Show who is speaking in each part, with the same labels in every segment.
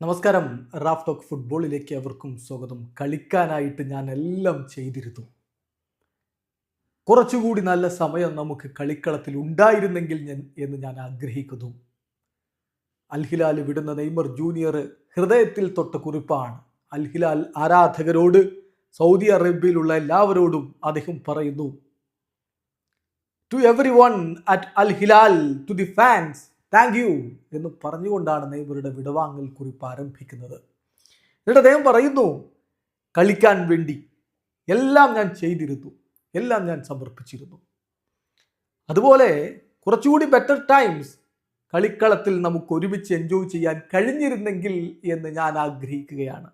Speaker 1: നമസ്കാരം. Raf talk ഫുട്ബോളിലേക്ക് അവർക്കും സ്വാഗതം. കളിക്കാനായിട്ട് ഞാൻ എല്ലാം ചെയ്തിരുന്നു. കുറച്ചുകൂടി നല്ല സമയം നമുക്ക് കളിക്കളത്തിൽ ഉണ്ടായിരുന്നെങ്കിൽ ഞാൻ എന്ന് ഞാൻ ആഗ്രഹിക്കുന്നു. അൽഹിലാൽ വിടുന്ന നെയ്മർ ജൂനിയർ ഹൃദയത്തിൽ തൊട്ട കുറിപ്പാണ്. അൽഹിലാൽ ആരാധകരോട് സൗദി അറേബ്യയിലുള്ള എല്ലാവരോടും അദ്ദേഹം പറയുന്നു. To everyone at Al Hilal to the fans thank you എന്ന് പറഞ്ഞുകൊണ്ടാണ് നെയ്മറുടെ വിടവാങ്ങൽ കുറിപ്പ് ആരംഭിക്കുന്നത്. എന്നിട്ട് അദ്ദേഹം പറയുന്നു കളിക്കാൻ വേണ്ടി എല്ലാം ഞാൻ ചെയ്തിരുന്നു എല്ലാം ഞാൻ സമർപ്പിച്ചിരുന്നു. അതുപോലെ കുറച്ചുകൂടി ബെറ്റർ ടൈംസ് കളിക്കളത്തിൽ നമുക്ക് ഒരുമിച്ച് എൻജോയ് ചെയ്യാൻ കഴിഞ്ഞിരുന്നെങ്കിൽ എന്ന് ഞാൻ ആഗ്രഹിക്കുകയാണ്.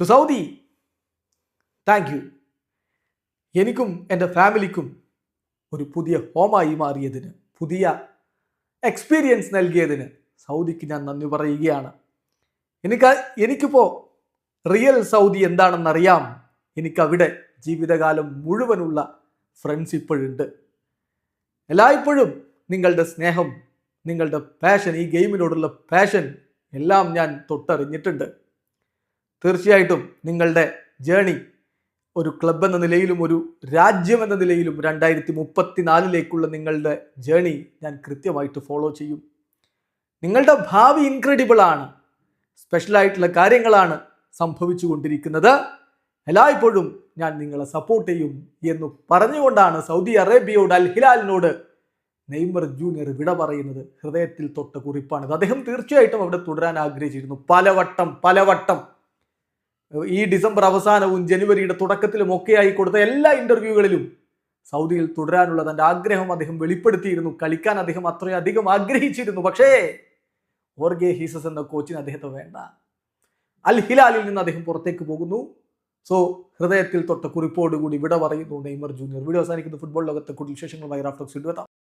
Speaker 1: ടു സൗദി താങ്ക് യു എനിക്കും എന്റെ ഫാമിലിക്കും ഒരു പുതിയ ഹോമായി മാറിയതിന് പുതിയ എക്സ്പീരിയൻസ് നൽകിയതിന് സൗദിക്ക് ഞാൻ നന്ദി പറയുകയാണ്. എനിക്ക് എനിക്കിപ്പോൾ റിയൽ സൗദി എന്താണെന്നറിയാം. എനിക്കവിടെ ജീവിതകാലം മുഴുവനുള്ള ഫ്രണ്ട്സ് ഇപ്പോഴുണ്ട്. എല്ലായ്പ്പോഴും നിങ്ങളുടെ സ്നേഹം നിങ്ങളുടെ പാഷൻ ഈ ഗെയിമിനോടുള്ള പാഷൻ എല്ലാം ഞാൻ തൊട്ടറിഞ്ഞിട്ടുണ്ട്. തീർച്ചയായിട്ടും നിങ്ങളുടെ ജേണി ഒരു ക്ലബ് എന്ന നിലയിലും ഒരു രാജ്യം എന്ന നിലയിലും രണ്ടായിരത്തി മുപ്പത്തിനാലിലേക്കുള്ള നിങ്ങളുടെ ജേണി ഞാൻ കൃത്യമായിട്ട് ഫോളോ ചെയ്യും. നിങ്ങളുടെ ഭാവി ഇൻക്രെഡിബിൾ ആണ്. സ്പെഷ്യലായിട്ടുള്ള കാര്യങ്ങളാണ് സംഭവിച്ചു കൊണ്ടിരിക്കുന്നത്. എല്ലായ്പ്പോഴും ഞാൻ നിങ്ങളെ സപ്പോർട്ട് ചെയ്യും എന്ന് പറഞ്ഞുകൊണ്ടാണ് സൗദി അറേബ്യയോട് അൽ ഹിലാലിനോട് നെയ്മർ ജൂനിയർ വിട പറയുന്നത്. ഹൃദയത്തിൽ തൊട്ട കുറിപ്പാണിത്. അദ്ദേഹം തീർച്ചയായിട്ടും അവിടെ തുടരാൻ ആഗ്രഹിച്ചിരുന്നു. പലവട്ടം പലവട്ടം ഈ ഡിസംബർ അവസാനവും ജനുവരിയുടെ തുടക്കത്തിലും ഒക്കെയായി കൊടുത്ത എല്ലാ ഇന്റർവ്യൂകളിലും സൗദിയിൽ തുടരാനുള്ള തന്റെ ആഗ്രഹം അദ്ദേഹം വെളിപ്പെടുത്തിയിരുന്നു. കളിക്കാൻ അദ്ദേഹം അത്രയധികം ആഗ്രഹിച്ചിരുന്നു. പക്ഷേ ഓർഗെ ഹീസസ് എന്ന കോച്ചിന് അദ്ദേഹത്തെ വേണ്ട. അൽ ഹിലാലിൽ നിന്ന് അദ്ദേഹം പുറത്തേക്ക് പോകുന്നു. സോ ഹൃദയത്തിൽ തൊട്ട കുറിപ്പോടുകൂടി വിട പറയുന്നു. Neymar Junior. വീഡിയോ അവസാനിക്കുന്ന. ഫുട്ബോൾ ലോകത്തെ കൂടുതൽ വിശേഷങ്ങളുമായി റാഫ്റ്റോക്സ് എത്താം